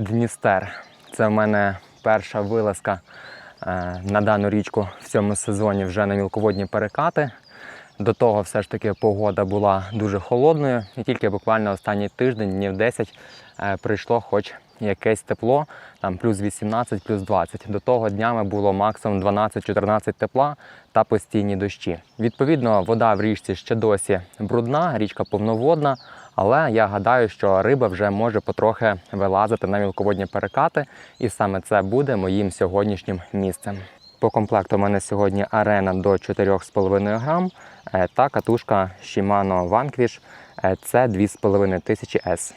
Дністер. Це в мене перша вилазка е, на дану річку в цьому сезоні вже на мілководні перекати. До того все ж таки погода була дуже холодною, і тільки буквально останній тиждень, днів 10, е, прийшло хоч якесь тепло, там плюс 18, плюс 20. До того днями було максимум 12-14 тепла та постійні дощі. Відповідно, вода в річці ще досі брудна, річка повноводна, але я гадаю, що риба вже може потрохи вилазити на мілководні перекати, і саме це буде моїм сьогоднішнім місцем. По комплекту у мене сьогодні арена до 4,5 грам е, та катушка Shimano Vanquish е, це 2500 S.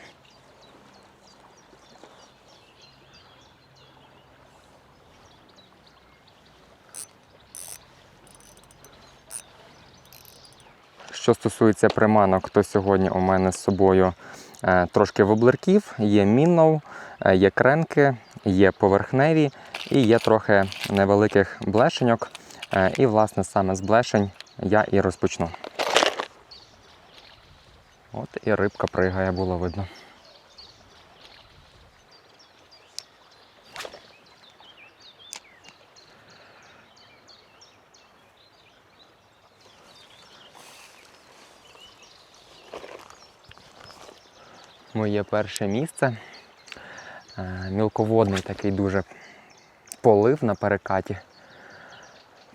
Що стосується приманок, то сьогодні у мене з собою е, трошки воблерків, є міннов, е, є кренки, є поверхневі і є трохи невеликих блешеньок. Е, І, власне, саме з блешень я і розпочну. От і рибка пригає, було видно. Моє перше місце. Е, Мілководний такий дуже полив на перекаті.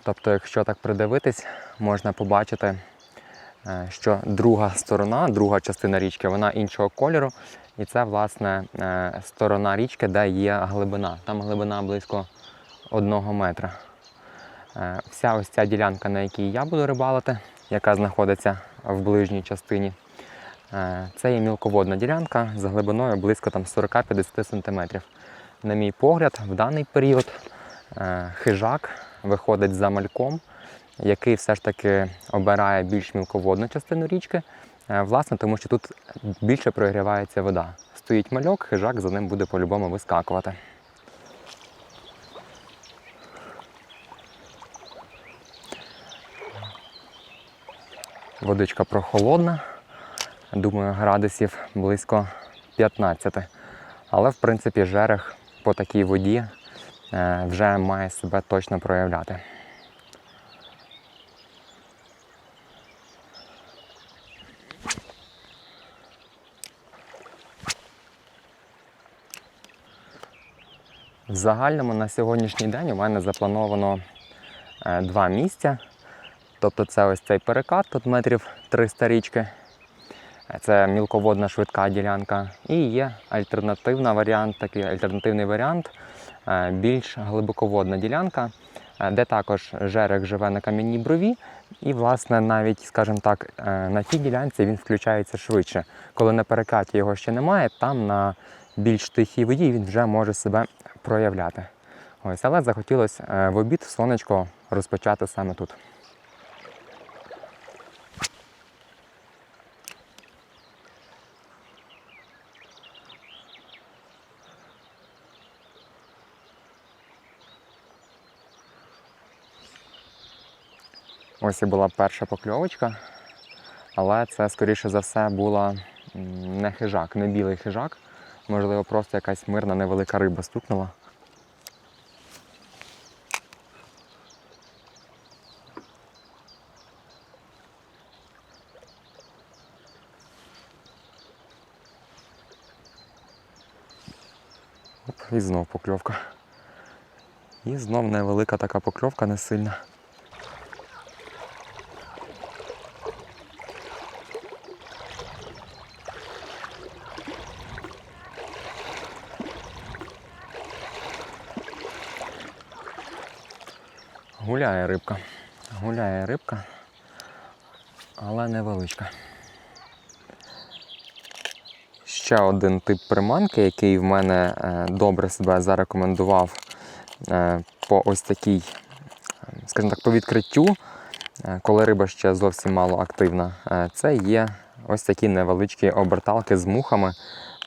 Тобто, якщо так придивитись, можна побачити, е, що друга сторона, друга частина річки, вона іншого кольору. І це, власне, е, сторона річки, де є глибина. Там глибина близько одного метра. Вся ось ця ділянка, на якій я буду рибалити, яка знаходиться в ближній частині, це є мілководна ділянка з глибиною близько 40-50 см. На мій погляд, в даний період е, хижак виходить за мальком, який все ж таки обирає більш мілководну частину річки, е, власне, тому що тут більше прогрівається вода. Стоїть мальок, хижак за ним буде по-любому вискакувати. Водичка прохолодна, думаю, градусів близько 15. Але, в принципі, жерех по такій воді е, вже має себе точно проявляти. В загальному на сьогоднішній день у мене заплановано е, два місця. Тобто це ось цей перекат, тут метрів 300 річки. Це мілководна швидка ділянка. І є альтернативна варіант, такий альтернативний варіант, е, більш глибоководна ділянка, е, де також жерех живе на кам'яній брові. І, власне, навіть, скажімо так, е, на тій ділянці він включається швидше. Коли на перекаті його ще немає, там на більш тихій воді він вже може себе проявляти. Ось, але захотілося в обід сонечко розпочати саме тут. Ось і була перша покльовочка, але це, скоріше за все, була не хижак, не білий хижак. Можливо, просто якась мирна невелика риба стукнула. І знов покльовка. І знов невелика така покльовка, не сильна. Гуляє рибка. Гуляє рибка, але невеличка. Ще один тип приманки, який в мене е, добре себе зарекомендував е, по ось такій, е, скажімо так, по відкриттю, коли риба ще зовсім мало активна. Це є ось такі невеличкі оберталки з мухами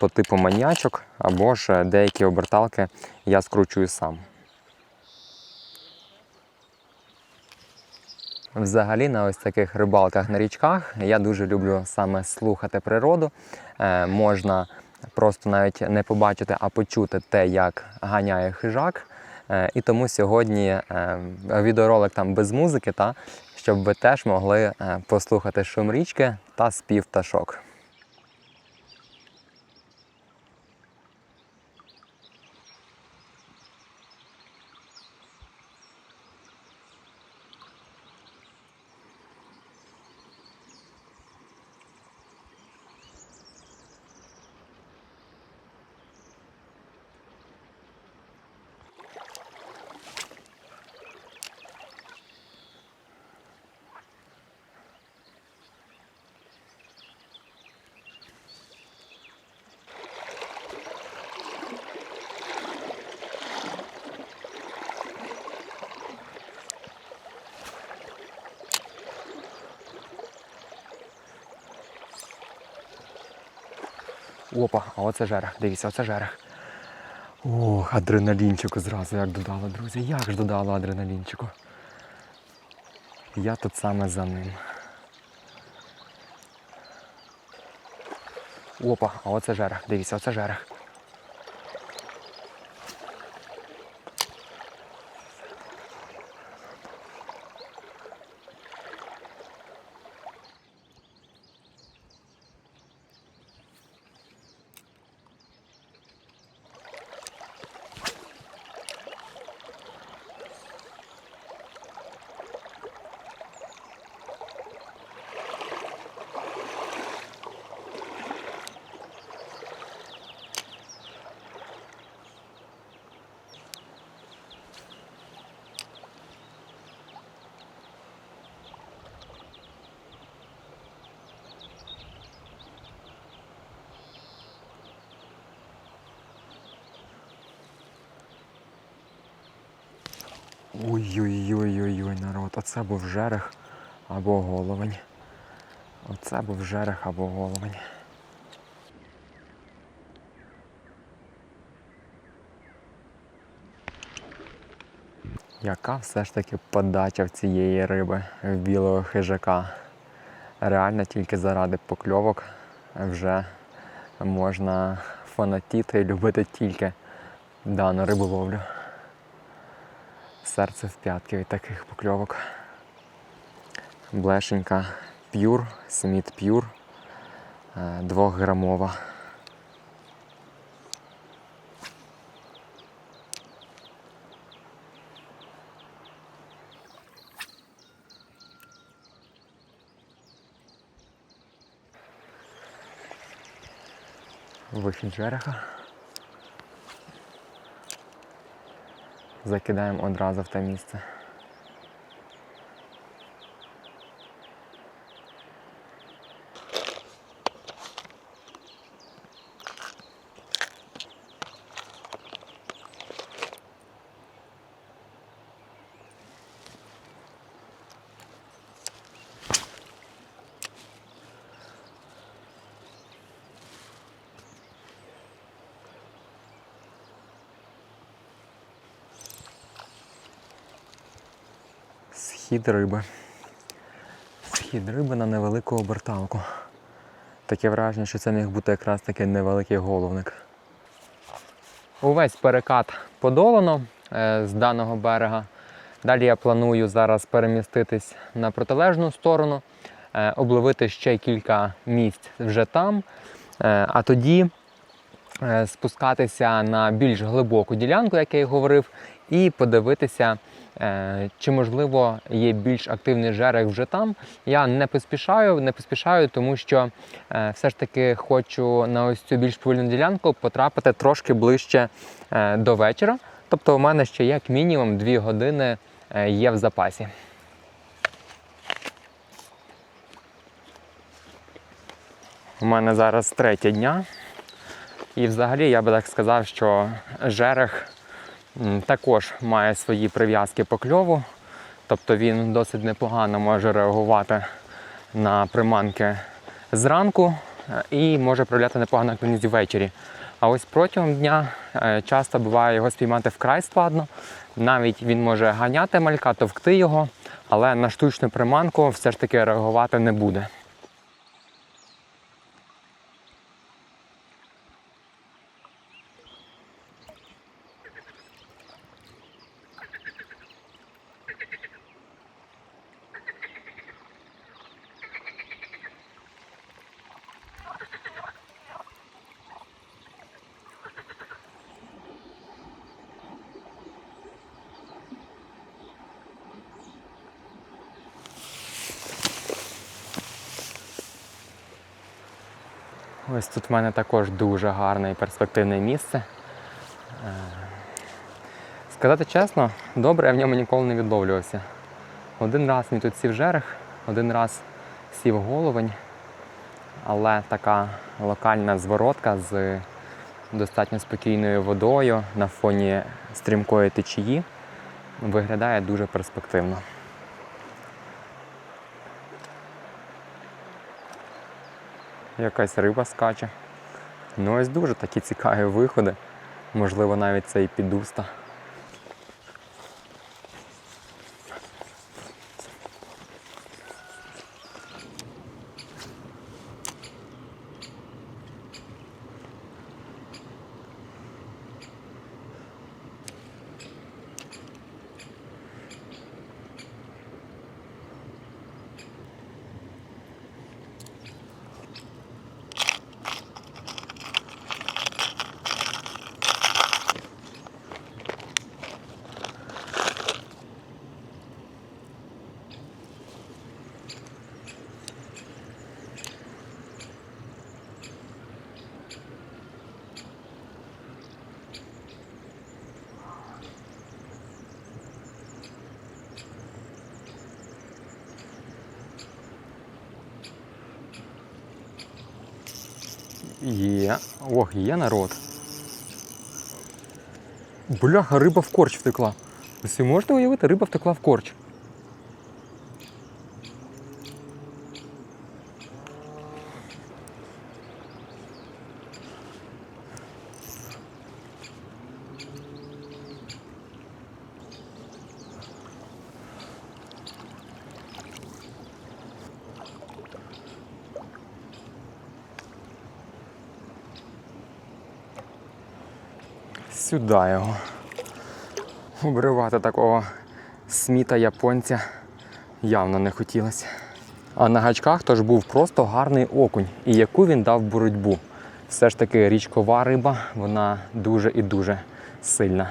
по типу маньячок, або ж деякі оберталки я скручую сам. Взагалі на ось таких рибалках на річках я дуже люблю саме слухати природу. Е, можна просто навіть не побачити, а почути те, як ганяє хижак. Е, І тому сьогодні е, відеоролик там без музики, та, щоб ви теж могли послухати шум річки та спів пташок. Опа, а оце жерех. Дивіться, оце жерех. Ох, адреналінчику зразу як додало, друзі. Як ж додало адреналінчику. Я тут саме за ним. Опа, а оце жерех. Дивіться, оце жерех. Ой-ой-ой-ой-ой, народ, оце був жерех або головень. Оце був жерех або головень. Яка все ж таки подача в цієї риби в білого хижака? Реально тільки заради покльовок вже можна фанатіти і любити тільки дану риболовлю. Серце в п'ятки від таких покльовок. Блешенька п'юр, Сміт п'юр, двохграмова. Вихід жереха. Закидаємо одразу в те місце. Схід риби. Схід риби на невелику оберталку. Таке враження, що це міг бути якраз таки невеликий головник. Увесь перекат подолано е, з даного берега. Далі я планую зараз переміститись на протилежну сторону, е, обловити ще кілька місць вже там, е, а тоді спускатися на більш глибоку ділянку, як я і говорив, і подивитися, чи можливо є більш активний жерех вже там. Я не поспішаю, не поспішаю, тому що е, все ж таки хочу на ось цю більш повільну ділянку потрапити трошки ближче е, до вечора. Тобто у мене ще як мінімум 2 години е, є в запасі. У мене зараз третє дня. І взагалі я би так сказав, що жерех також має свої прив'язки по кльову. Тобто він досить непогано може реагувати на приманки зранку е, і може проявляти непогану активність ввечері. А ось протягом дня е, часто буває його спіймати вкрай складно. Навіть він може ганяти малька, товкти його, але на штучну приманку все ж таки реагувати не буде. Ось тут в мене також дуже гарне і перспективне місце. Е, Сказати чесно, добре, я в ньому ніколи не відловлювався. Один раз мені тут сів жерех, один раз сів головень, але така локальна зворотка з достатньо спокійною водою на фоні стрімкої течії виглядає дуже перспективно. Якась риба скаче. Ну ось дуже такі цікаві виходи. Можливо, навіть це і підуста. Є. Ох, є народ. Бляха, риба в корч втекла. Ви можете уявити, риба втекла в корч. Сюди його. Обривати такого сміта японця явно не хотілося. А на гачках тож був просто гарний окунь, і яку він дав боротьбу. Все ж таки річкова риба, вона дуже і дуже сильна.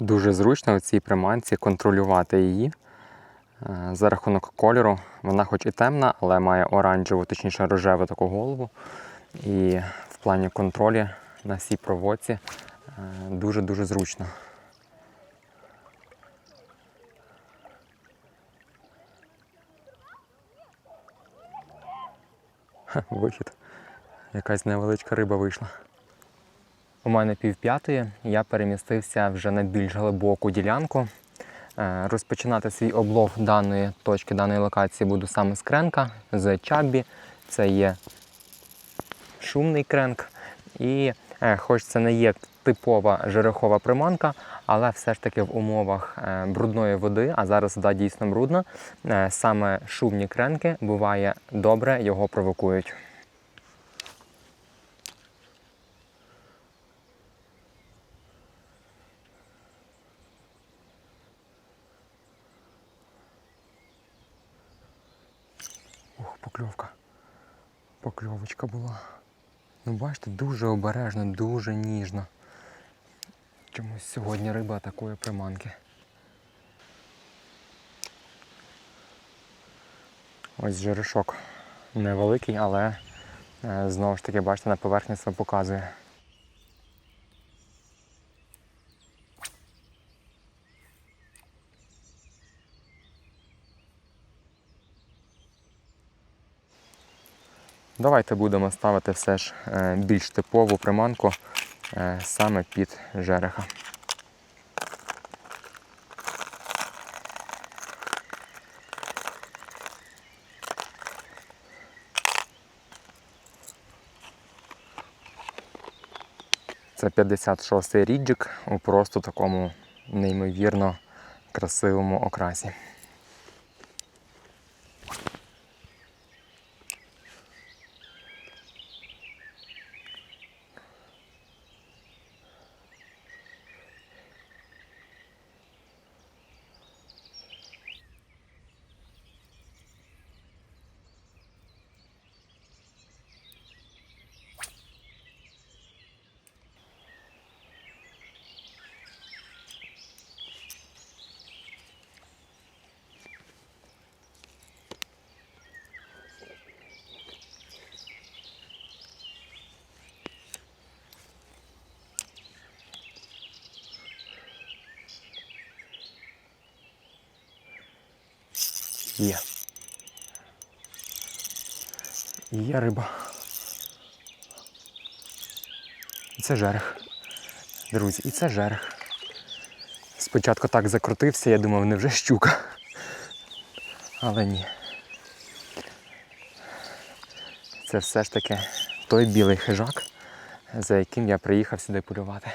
Дуже зручно в цій приманці контролювати її. Е, За рахунок кольору вона хоч і темна, але має оранжеву, точніше рожеву таку голову. І в плані контролю на всій проводці е, дуже-дуже зручно. Вихід. Якась невеличка риба вийшла. У мене півп'ятої, я перемістився вже на більш глибоку ділянку. Е, Розпочинати свій облов даної точки, даної локації буду саме з кренка, з чаббі. Це є шумний кренк. І е, хоч це не є типова жерехова приманка, але все ж таки в умовах е, брудної води, а зараз вода дійсно брудна, саме шумні кренки буває добре його провокують. Ох, покльовка. Покльовочка була. Ну, бачите, дуже обережно, дуже ніжно. Чомусь сьогодні риба атакує приманки. Ось жерешок невеликий, але е, знову ж таки, бачите, на поверхні це показує. Давайте будемо ставити все ж е, більш типову приманку е, саме під жереха. Це 56-й ріджик у просто такому неймовірно красивому окрасі. Є. Є риба. І це жерех. Друзі, і це жерех. Спочатку так закрутився, я думав, невже щука. Але ні. Це все ж таки той білий хижак, за яким я приїхав сюди полювати.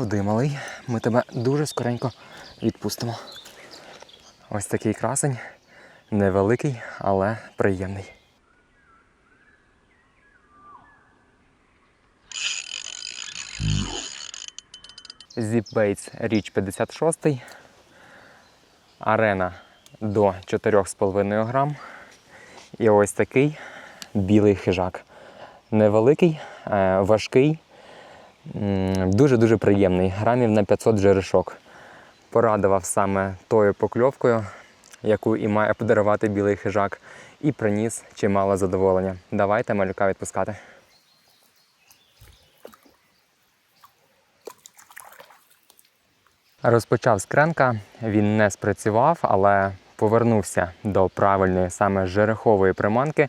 Худи малий, ми тебе дуже скоренько відпустимо. Ось такий красень, невеликий, але приємний. Baits річ 56. Арена до 4,5 грам. І ось такий білий хижак. Невеликий, е, важкий, дуже-дуже приємний. Грамів на 500 жерешок. Порадував саме тою покльовкою, яку і має подарувати білий хижак, і приніс чимало задоволення. Давайте малюка відпускати. Розпочав з кренка, він не спрацював, але повернувся до правильної саме жерехової приманки,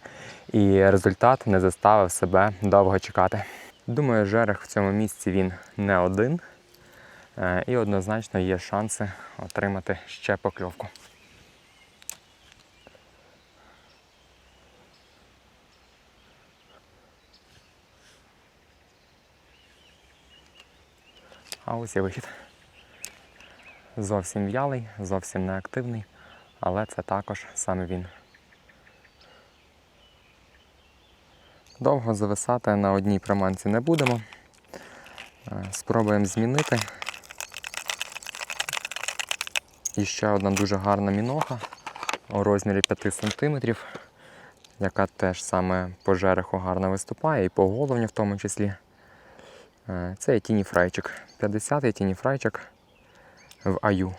і результат не заставив себе довго чекати. Думаю, жерех в цьому місці він не один, е, і однозначно є шанси отримати ще покльовку. А ось і вихід зовсім в'ялий, зовсім неактивний, але це також саме він. Довго зависати на одній приманці не будемо. Е, Спробуємо змінити. І ще одна дуже гарна міноха у розмірі 5 см, яка теж саме по жереху гарно виступає і по головні в тому числі. Е, Це є тіні фрайчик. 50-й тіні фрайчик в аю.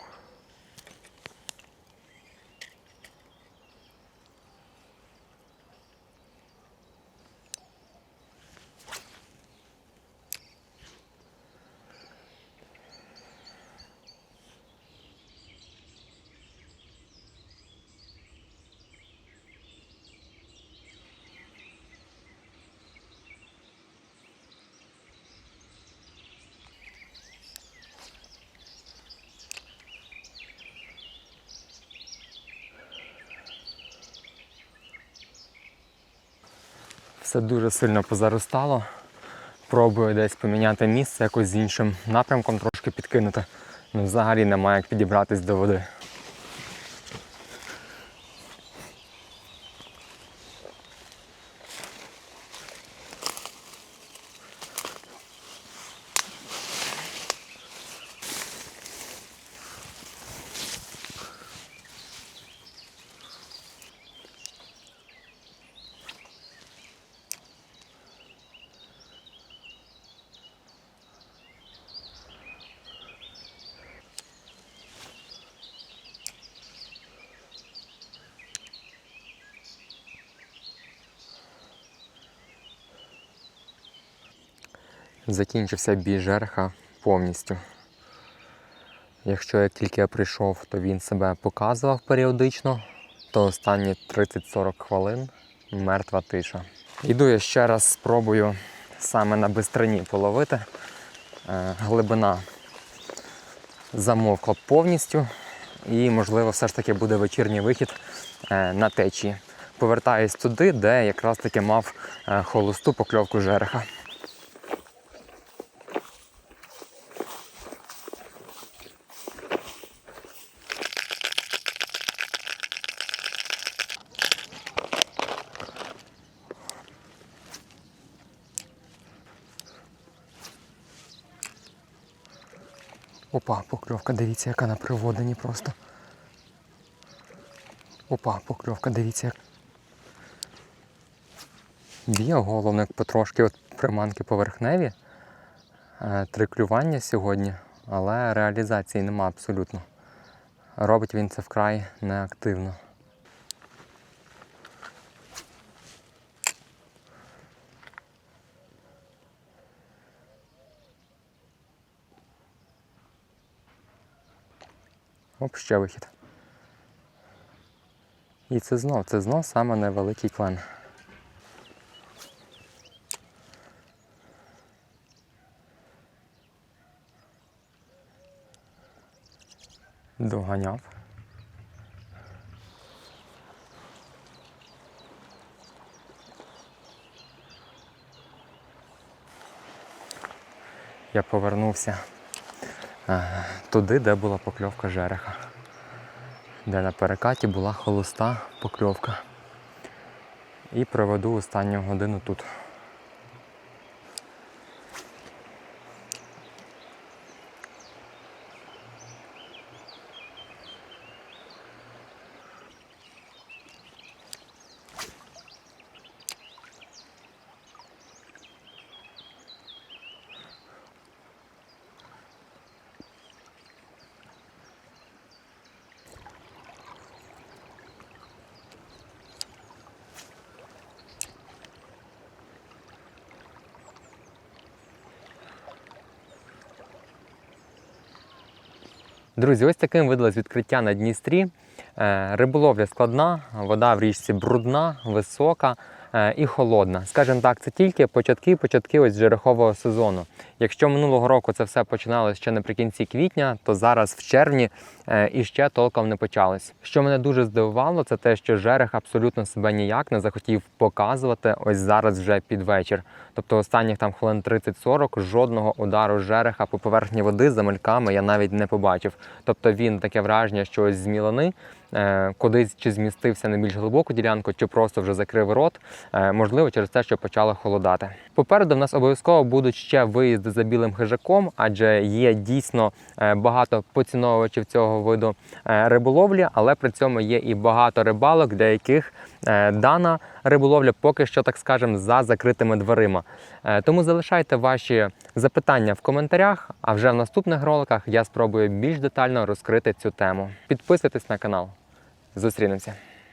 Все дуже сильно позаростало. Пробую десь поміняти місце, якось з іншим напрямком трошки підкинути. Ну, взагалі немає як підібратись до води. Закінчився бій жереха повністю. Якщо як тільки я прийшов, то він себе показував періодично, то останні 30-40 хвилин мертва тиша. Йду я ще раз спробую саме на бистрині половити. Е, Глибина замовкла повністю і, можливо, все ж таки буде вечірній вихід е, на течії. Повертаюсь туди, де якраз таки мав е, холосту покльовку жереха. Опа, покльовка, дивіться, яка на приводині просто. Опа, покльовка, дивіться. як. Б'є головник потрошки от приманки поверхневі. Е, Три клювання сьогодні, але реалізації нема абсолютно. Робить він це вкрай неактивно. Оп, ще вихід. І це знов, це знов саме невеликий клен. Доганяв. Я повернувся туди, де була покльовка жереха, де на перекаті була холоста покльовка. І проведу останню годину тут. Друзі, ось таким видалось відкриття на Дністрі. Е, Риболовля складна, вода в річці брудна, висока і холодна. Скажімо так, це тільки початки, початки ось жерехового сезону. Якщо минулого року це все починалося ще наприкінці квітня, то зараз в червні е, і ще толком не почалось. Що мене дуже здивувало, це те, що жерех абсолютно себе ніяк не захотів показувати ось зараз вже під вечір. Тобто останніх там хвилин 30-40 жодного удару жереха по поверхні води за мальками я навіть не побачив. Тобто він таке враження, що ось з е, кудись чи змістився на більш глибоку ділянку, чи просто вже закрив рот, е, можливо, через те, що почало холодати. Попереду в нас обов'язково будуть ще виїзди за білим хижаком, адже є дійсно е, багато поціновувачів цього виду е, риболовлі, але при цьому є і багато рибалок, для яких е, дана риболовля поки що, так скажемо, за закритими дверима. Е, Тому залишайте ваші запитання в коментарях, а вже в наступних роликах я спробую більш детально розкрити цю тему. Підписуйтесь на канал. Зустрінемося.